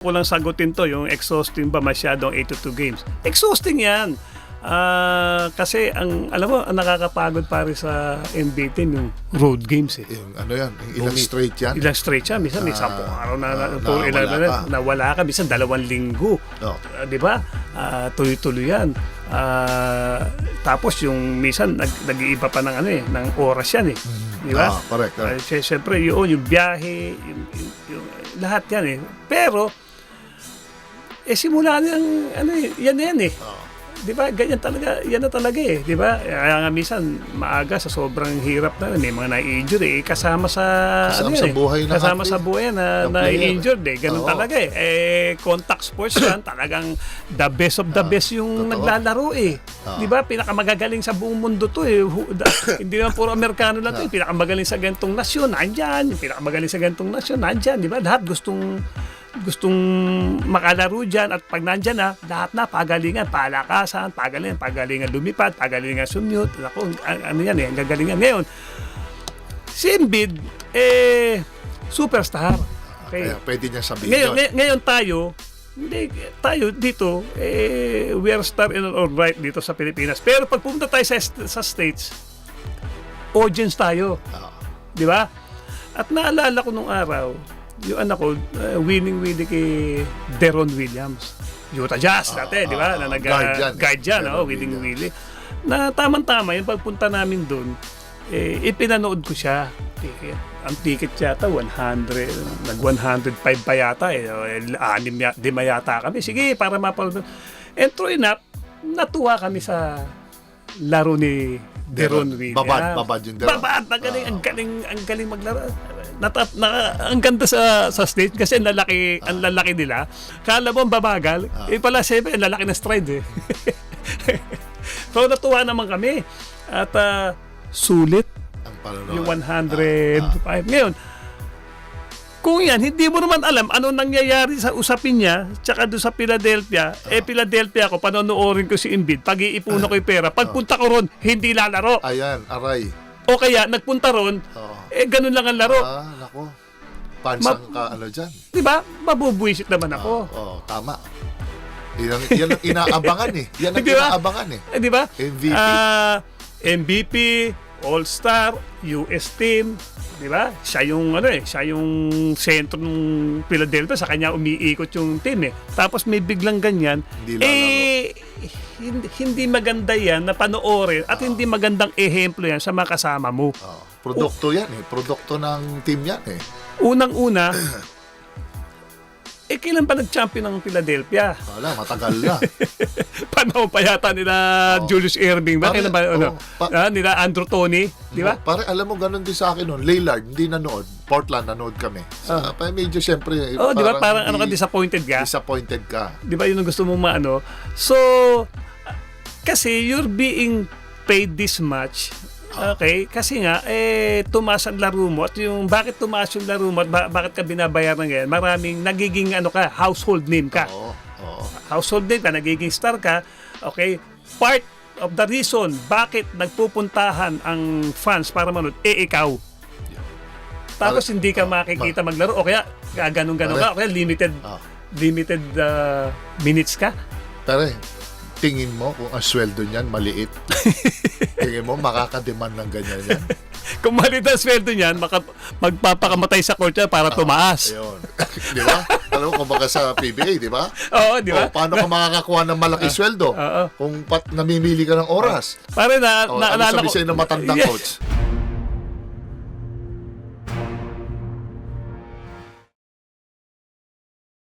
ko lang sagutin to, yung exhausting ba masyadong 82 games. Exhausting yan. Ah, kasi ang alam mo ang nakakapagod pare sa NBA team yung road games eh. Yung ano yan, yung ilang straight yan. Ilang straight siya, minsan may Ah, sampung araw na, na, ah, ilan nawala na, ka. nawala ka, minsan dalawang linggo. Oh. Ah, 'Di ba? Ah, tuloy-tuloy yan. Ah, tapos yung minsan nag, nag-iiba pa ng ano eh, ng oras yan eh. 'Di ba? Ah, correct, correct. Uh, Siyempre, yun, yung biyahe, yung, yung, yung- lahat yan eh. Pero, eh simula ng, ano eh, yan na yan eh. Di ba? Ganyan talaga, yan na talaga eh. Di ba? Kaya nga minsan, maaga sa sobrang hirap na, may mga na-injure eh. Kasama sa, Kasama ano sa yan eh. buhay ng Kasama athlete. sa buhay na Ng na-injured eh. Ganun Oo. talaga eh. Eh, contact sports yan, talagang the best of the best yung Totoo. naglalaro eh. Oo. Di ba? Pinakamagagaling sa buong mundo to eh. Hu- da- Hindi naman puro Amerikano lang to eh. Pinakamagaling sa gantong nasyon, nandyan. Pinakamagaling sa gantong nasyon, nandyan. Di ba? Lahat gustong gustong makalaro dyan at pag nandyan na, lahat na, pagalingan, palakasan, pagalingan, pagalingan lumipad, pagalingan sumute. Ako, ano yan eh, ang gagalingan. Ngayon, si Embiid, eh, superstar. Okay. Kaya pwede niya sabihin Ngayon, yun. ngay- ngayon tayo, hindi, tayo dito, eh, we are star in all right dito sa Pilipinas. Pero pag pumunta tayo sa, sa States, audience tayo. Ah, Di ba? At naalala ko nung araw, yung anak ko, uh, winning winning kay Deron Williams. Utah Jazz dati, di ba? ah, Na nag guard yan. guard yan, Deron oh, winning Williams. winning. Na tamang-tama, yung pagpunta namin doon, eh, ipinanood ko siya. Ticket. Ang ticket yata, 100, nag 105 pa yata. Eh, Eh, anim ya, di yata kami. Sige, para mapanood. And true enough, natuwa kami sa laro ni Deron. Williams. Babad, babad yung Deron. Babad, ang galing, ang galing, ang galing maglaro. Nata, na, ang ganda sa sa stage kasi ang lalaki, ang lalaki nila. Kala mo babagal, eh pala siyempre ang lalaki na stride eh. so natuwa naman kami. At ah, sulit ang panonood. yung 105. Ngayon, kung yan, hindi mo naman alam ano nangyayari sa usapin niya, tsaka doon sa Philadelphia, eh Philadelphia ko, panonoorin ko si Embiid, pag-iipunan ko yung pera, pagpunta ko ron, hindi lalaro. Ayan, aray. O kaya, nagpunta ron, Oo. Eh ganun lang ang laro. Ah, nako. Pansang ka, ano dyan. Di ba? Mabubuisit naman ako. Oo, oh, tama. Yan, ang- yan ang inaabangan eh. Yan ang Di ba? inaabangan eh. Eh, di ba? MVP. Ah, MVP, All-Star, US team, di ba? Siya yung ano eh, siya yung sentro ng Philadelphia, sa kanya umiikot yung team eh. Tapos may biglang ganyan, Hindi lalaro. eh hindi, hindi maganda yan na panoorin at hindi magandang ehemplo yan sa mga kasama mo. Oh, produkto yan eh. Produkto ng team yan eh. Unang-una, eh kailan pa nag-champion ng Philadelphia? Wala, matagal na. Panahon pa yata nila Oo. Julius Erving ba? Pare, Kailan ba? Ano? oo, pa- Ah, nila Andrew Tony, di ba? Pare, alam mo, ganun din sa akin noon. Lillard, hindi nanood. Portland, nanood kami. Sa, pa, medyo siyempre, Oh, di ba? Parang ano ka hindi- disappointed ka? Disappointed ka. Di ba yun ang gusto mong maano? So, ah, kasi you're being paid this much. Okay? Kasi nga, eh, tumaas ang laro mo. At yung bakit tumaas yung laro mo at ba- bakit ka binabayaran ngayon, maraming nagiging ano ka, household name ka. Oo, oo. Household name ka, nagiging star ka. Okay? Part of the reason bakit nagpupuntahan ang fans para manood, eh ikaw. Tapos hindi ka ah, makikita maglaro o kaya ganun-ganun ka o kaya limited Ah. limited uh, minutes ka. Tara, tingin mo kung ang sweldo niyan maliit. tingin mo makakademand ng ganyan yan. Kung maliit ang sweldo niyan, maka, magpapakamatay sa court para tumaas. Ayun. di ba? Alam mo, kumbaga sa PBA, di ba? Oo, di ba? O, paano ka makakakuha ng malaki sweldo? Oo. Kung pat namimili ka ng oras. Pare na, O, ano naalala sabi ko. sa'yo ng matandang Yeah. coach?